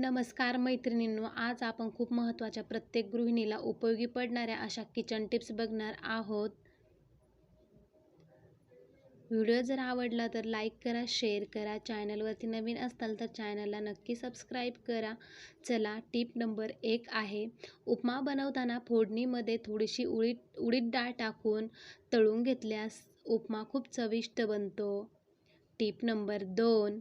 नमस्कार मैत्रिणींनो आज आपण खूप महत्त्वाच्या प्रत्येक गृहिणीला उपयोगी पडणाऱ्या अशा किचन टिप्स बघणार आहोत. व्हिडिओ जर आवडला तर लाईक करा शेअर करा. चॅनलवरती नवीन असताल तर चॅनलला नक्की सबस्क्राईब करा. चला टिप नंबर एक आहे उपमा बनवताना फोडणीमध्ये थोडीशी उडीद उडीद डाळ टाकून तळून घेतल्यास उपमा खूप चविष्ट बनतो. टिप नंबर दोन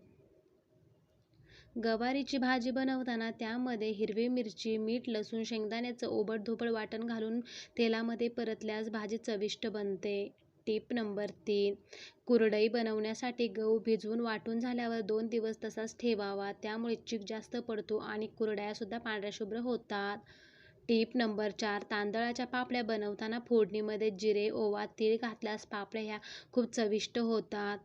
गवारीची भाजी बनवताना त्यामध्ये हिरवी मिरची मीठ लसूण शेंगदाण्याचं ओबडधोबड वाटण घालून तेलामध्ये परतल्यास भाजी चविष्ट बनते. टीप नंबर तीन. कुरडई बनवण्यासाठी गहू भिजवून वाटून झाल्यावर दोन दिवस तसाच ठेवावा. त्यामुळे चीक जास्त पडतो आणि कुरड्यासुद्धा पांढऱ्या शुभ्र होतात. टीप नंबर चार. तांदळाच्या पापड्या बनवताना फोडणीमध्ये जिरे ओवा तीळ घातल्यास पापड्या ह्या खूप चविष्ट होतात.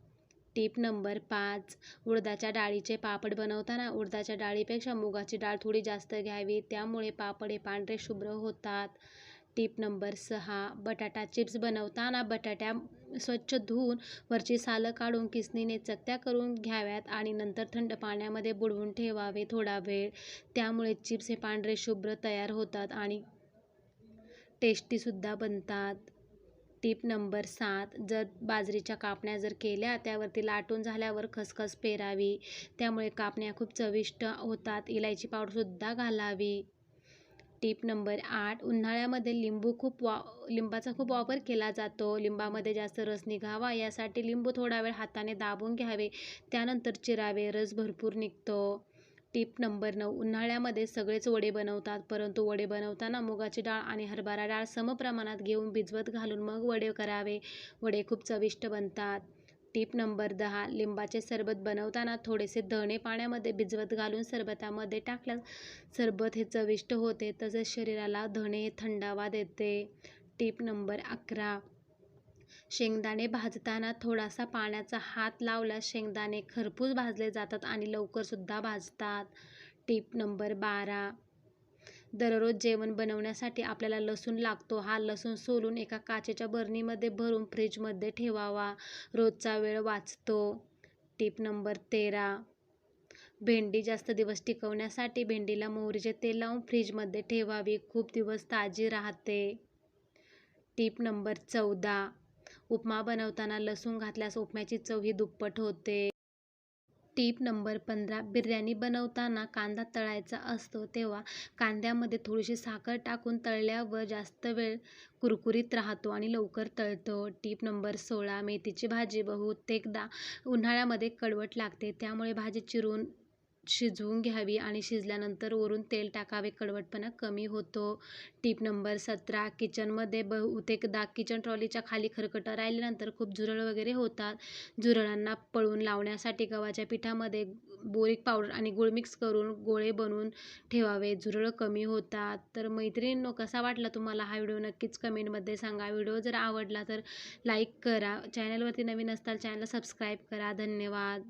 टीप नंबर पाच. उडदाच्या डाळीचे पापड बनवताना उडदाच्या डाळीपेक्षा मुगाची डाळ थोडी जास्त घ्यावी त्यामुळे पापड हे पांढरे शुभ्र होतात. टीप नंबर सहा. बटाटा चिप्स बनवताना बटाट्या स्वच्छ धुवून वरची सालं काढून किसनीने चकत्या करून घ्याव्यात आणि नंतर थंड पाण्यामध्ये बुडवून ठेवावे थोडा वेळ. त्यामुळे चिप्स हे पांढरे शुभ्र तयार होतात आणि टेस्टीसुद्धा बनतात. टीप नंबर सात जर बाजरीच्या कापण्या जर केल्या त्यावरती लाटून झाल्यावर खसखस पेरावी. त्यामुळे कापण्या खूप चविष्ट होतात. इलायची पावडरसुद्धा घालावी. टीप नंबर आठ उन्हाळ्यामध्ये लिंबू खूप वा लिंबाचा खूप वापर केला जातो. लिंबामध्ये जास्त रस निघावा यासाठी लिंबू थोडा वेळ हाताने दाबून घ्यावे. त्यानंतर चिरावे रस भरपूर निघतो. टीप नंबर नऊ. उन्हाळ्यामध्ये सगळेच वडे बनवतात परंतु वडे बनवताना मुगाची डाळ आणि हरभरा डाळ समप्रमाणात घेऊन भिजवत घालून मग वडे करावे. वडे खूप चविष्ट बनतात. टीप नंबर दहा. लिंबाचे सरबत बनवताना थोडेसे धणे पाण्यामध्ये भिजवत घालून सरबतामध्ये टाकल्यास सरबत हे चविष्ट होते तसेच शरीराला धणे थंडावा देते. टीप नंबर अकरा. शेंगदाणे भाजताना थोडासा पाण्याचा हात लावल्यास शेंगदाणे खरपूस भाजले जातात आणि लवकरसुद्धा भाजतात. टीप नंबर बारा. दररोज जेवण बनवण्यासाठी आपल्याला लसूण लागतो. हा लसूण सोलून एका काचेच्या बरणीमध्ये भरून फ्रीजमध्ये ठेवावा. रोजचा वेळ वाचतो. टीप नंबर तेरा. भेंडी जास्त दिवस टिकवण्यासाठी भेंडीला मोहरीचे तेल लावून फ्रीजमध्ये ठेवावी. खूप दिवस ताजी राहते. टीप नंबर चौदा. उपमा बनवताना लसूण घातल्यास उपम्याची चव ही दुप्पट होते. टीप नंबर पंधरा बिर्याणी बनवताना कांदा तळायचा असतो तेव्हा कांद्यामध्ये थोडीशी साखर टाकून तळल्यावर जास्त वेळ कुरकुरीत राहतो आणि लवकर तळतो. टीप नंबर सोळा मेथीची भाजी बहुतेकदा उन्हाळ्यामध्ये कडवट लागते त्यामुळे भाजी चिरून शिजवून घ्यावी आणि शिजल्यानंतर वरून तेल टाकावे. कडवटपणा कमी होतो. टीप नंबर सतरा किचनमध्ये बहुतेकदा किचन ट्रॉलीच्या खाली खरकटं राहिल्यानंतर खूप झुरळ वगैरे होतात. झुरळांना पळून लावण्यासाठी गव्हाच्या पिठामध्ये बोरिक पावडर आणि गुळ मिक्स करून गोळे बनवून ठेवावे. झुरळ कमी होतात. तर मैत्रिणींनो कसा वाटला तुम्हाला हा व्हिडिओ? नक्कीच कमेंटमध्ये सांगा. व्हिडिओ जर आवडला तर लाईक करा. चॅनलवरती नवीन असताल चॅनलला सबस्क्राईब करा. धन्यवाद.